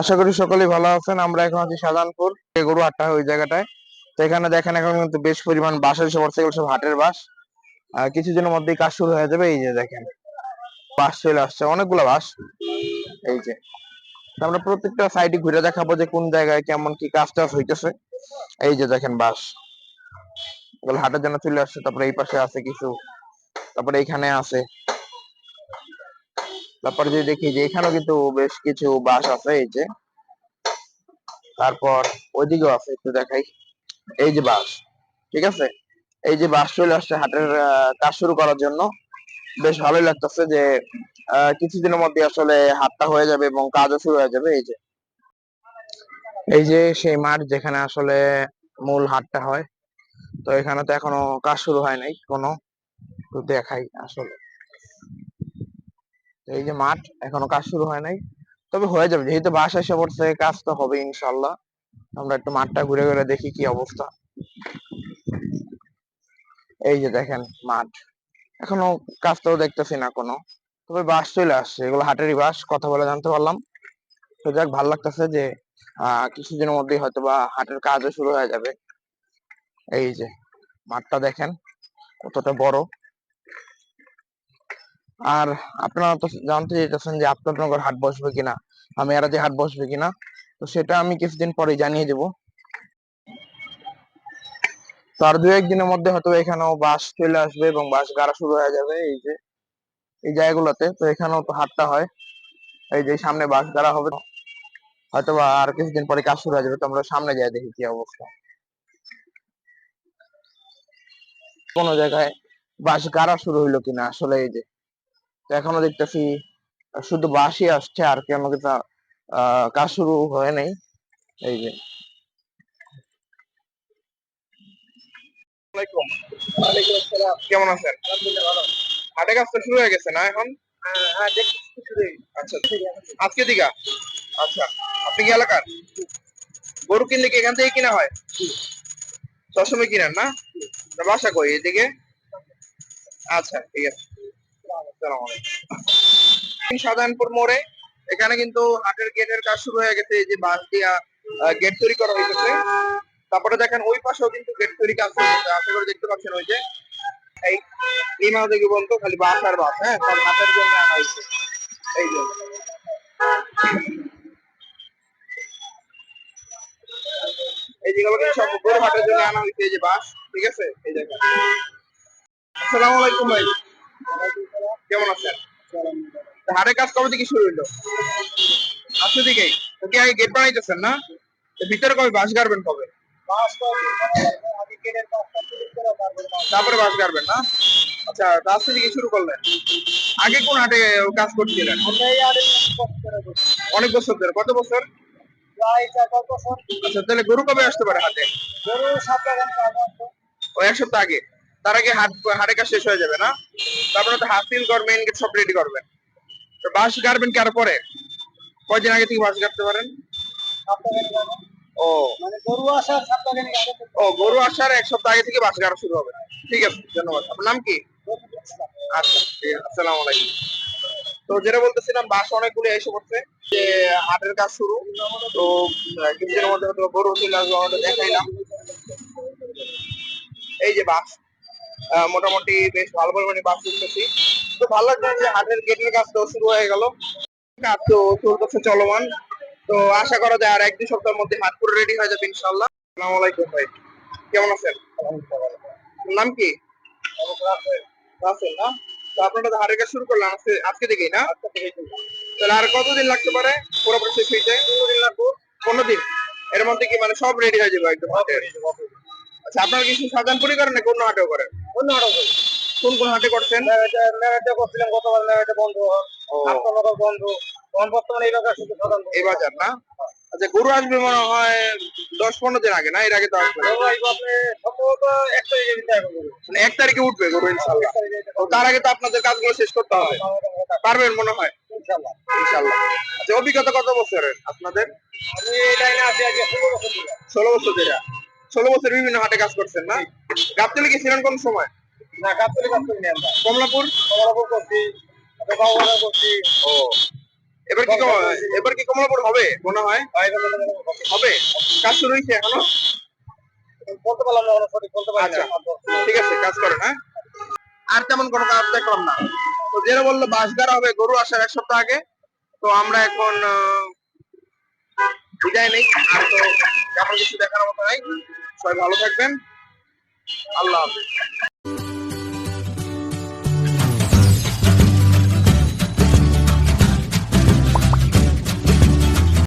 আশা করি সকলেই ভালো আছেন। আমরা এখন আছি শাহজাহানপুর গরু আটটা ওই জায়গাটায়। তো এখানে দেখেন, এখন কিন্তু বেশ পরিমাণ এসে পড়ছে এগুলো সব হাটের বাস কিছুদিনের মধ্যেই কাজ শুরু হয়ে যাবে, এই যে দেখেন। বাস চলে আসছে, অনেকগুলো বাস এই যে। আমরা প্রত্যেকটা সাইডে ঘুরে দেখাবো যে কোন জায়গায় কেমন কি কাজ টাজ হইতেছে। এই যে দেখেন বাস হাটের জন্য চলে আসছে, তারপরে এই পাশে আছে কিছু, তারপরে এইখানে আছে। তারপর যদি দেখি যে এখানেও কিন্তু বেশ কিছু বাস আছে, এই যে। তারপর ওইদিকেও আছে, একটু দেখাই। এই যে বাস ঠিক আছে? এই যে বাস চলে আসছে হাটের কাজ শুরু করার জন্য। বেশ ভালোই লাগতেছে যে কিছুদিনের মধ্যে আসলে হাটটা হয়ে যাবে এবং কাজও শুরু হয়ে যাবে, এই যে। এই যে সেই মাঠ যেখানে আসলে মূল হাটটা হয়। তো এখানে তো এখনও কাজ শুরু হয় নাই কোনো। দেখাই আসলে। এই যে মাঠ, এখনও কাজ শুরু হয় নাই। তবে হয়ে যাবে, যেহেতু বাস এসে পড়ছে, কাজ তো হবে ইনশাল্লাহ আমরা একটু মাঠটা ঘুরে ঘুরে দেখি কি অবস্থা। এই যে দেখেন মাঠ, এখনও কাজ তো দেখতেছি না কোনো। তবে বাস চলে আসছে, এগুলো হাটেরই বাস, কথা বলে জানতে পারলাম। তো যাক, ভালো লাগতেছে যে, আহ, কিছুদিনের মধ্যেই হয়তো বা হাটের কাজও শুরু হয়ে যাবে। এই যে মাঠটা দেখেন, কতটা বড়। আর আপনারা তো জানতে চাইতেছেন যে আপনার হাট বসবে কিনা, আমি এরা যে হাট বসবে কিনা, তো সেটা আমি কিছুদিন পরে জানিয়ে দেব। তার দু একদিনের মধ্যে হয়তো এখানেও বাস চলে আসবে এবং বাস গাড়া শুরু হয়ে যাবে এই যে, এই জায়গাগুলোতে, তো এখানেও তো হাটটা হয়। এই যে সামনে বাস গাড়া হবে হয়তো আর কিছুদিন পরে কাজ শুরু হয়ে যাবে, তো আমরা সামনে যাই দেখি কি অবস্থা। কোন জায়গায় বাস গাড়া শুরু হইল কিনা, আসলে এই যে তো এখনও দেখতেছি শুধু বাসই আসছে আর কেন কিন্তু আহ, কাজ শুরু হয় নাই। এই যে। কেমন আছেন? হাটে কাজ তো শুরু হয়ে গেছে না এখন? আচ্ছা আজকে দিকা আচ্ছা আপনি কি এলাকার? গরু কিনলে কি এখান থেকে কিনা হয়? সবসময় কিনেন না? বাসা কই এদিকে? আচ্ছা ঠিক আছে। শাহজাহানপুর মোড়ে, এখানে কিন্তু হাটের গেটের কাজ শুরু হয়ে গেছে যে বাঁশ দিয়া গেট তৈরি করা হয়েছে তারপরে দেখেন ওই পাশেও কিন্তু গেট তৈরি কাজ চলছে, আশা করে দেখতে পাচ্ছেন ওই যে। এই এই মাও দেখি বলতো, খালি বাস আর বাস হ্যাঁ? সব হাটের জন্য আনা হয়েছে এই যে। এই যেগুলো কিন্তু সব গরু হাটের জন্য আনা হয়েছে এই যে বাস ঠিক আছে? এই দেখেন। আসসালামু আলাইকুম ভাই। কেমন আছেন? তা কাজ কবে থেকে শুরু হইল? আজকে থেকেই তো কি আগে গেট বানাইতেছেন না? ভিতরে কবে? বাস গাড়বেন কবে? তারপরে বাস গাড়বেন না? আচ্ছা আজকে থেকে শুরু করলেন। আগে কোন হাটে কাজ করছিলেন? অনেক বছর ধরে। কত বছর? আচ্ছা তাহলে গরু কবে আসতে পারে হাটে? ও এক সপ্তাহ আগে। তার আগে হাট হাটে কাজ শেষ হয়ে যাবে না? তারপরে তো হাসিল করবেন সব রেডি করবেন। তো বাস গাড়বেন কার পরে? কয়দিন আগে থেকে বাস গাড়তে পারেন? ও। মানে গরু আসার ও গরু আসার এক সপ্তাহ আগে থেকে বাস গাড়া শুরু হবে। ঠিক আছে ধন্যবাদ। আপনার নাম কি? আচ্ছা আসসালামু আলাইকুম। তো যেটা বলতেছিলাম বাস অনেকগুলো এসে পড়ছে। যে হাটের কাজ শুরু। তো কিছুদিনের মধ্যে গরু চলে আসবে আমাদের দেখাইলাম। এই যে বাস মোটামুটি বেশ ভালো পরিমাণে বাস করতেছি। তো ভালো লাগছে যে হাটের গেটের কাজ তো শুরু হয়ে গেল। কাজ তো চলতেছে চলমান। তো আশা করা যায় আর এক দুই সপ্তাহের মধ্যে হাট পুরো রেডি হয়ে যাবে ইনশাল্লাহ আসসালামু আলাইকুম ভাই। কেমন আছেন? আপনার নাম কি? রাসেল না? তো আপনারা তো হাটের কাজ শুরু করলেন আজকে আজকে থেকেই না? তাহলে আর কতদিন লাগতে পারে? পুরোপুরি শেষ হইতে? পনেরো দিন। এর মধ্যে কি মানে সব রেডি হয়ে যাবে একদম আচ্ছা আপনারা কি শুধু সাজানপুরি করেন নাকি অন্য হাটেও করেন? অন্য কোন কোন হাটে করছেন? মেলাটা করছিলাম গতবার মেলাটা বন্ধ। আপনার বন্ধ। তখন বর্তমানে এই বাজার শুধু সাধারণ এই বাজার না। আচ্ছা গরু আসবে মনে হয় দশ পনেরো দিন আগে না? এর আগে তো আসবে মানে এক তারিখে উঠবে গরু ইনশাল্লাহ। তার আগে তো আপনাদের কাজগুলো শেষ করতে হবে। পারবেন মনে হয়? ইনশাআল্লাহ। ইনশাল্লাহ। আচ্ছা অভিজ্ঞতা কত বছরের আপনাদের? আমি এই লাইনে আছি আজকে ষোলো বছর ষোলো বছর ষোলো বছর বিভিন্ন হাটে কাজ করছেন না? গাবতলি গেছিলেন কোন সময়? না কাজ করে কাজ আমরা। কমলাপুর? কমলাপুর করছি তারপর করছি। ও এবার কি এবার কি কমলাপুর হবে মনে হয়? হবে? কাজ শুরু হয়েছে এখনও? বলতে পারলাম না সঠিক বলতে পারি আচ্ছা ঠিক আছে কাজ করেন হ্যাঁ? আর তেমন কোনো কাজ দেখলাম না। তো যেটা বলল বাস গাড়া হবে গরু আসার এক সপ্তাহ আগে। তো আমরা এখন বিদায় নেই। আর তো তেমন কিছু দেখার মতো নাই। সবাই ভালো থাকবেন। আল্লাহ হাফিজ।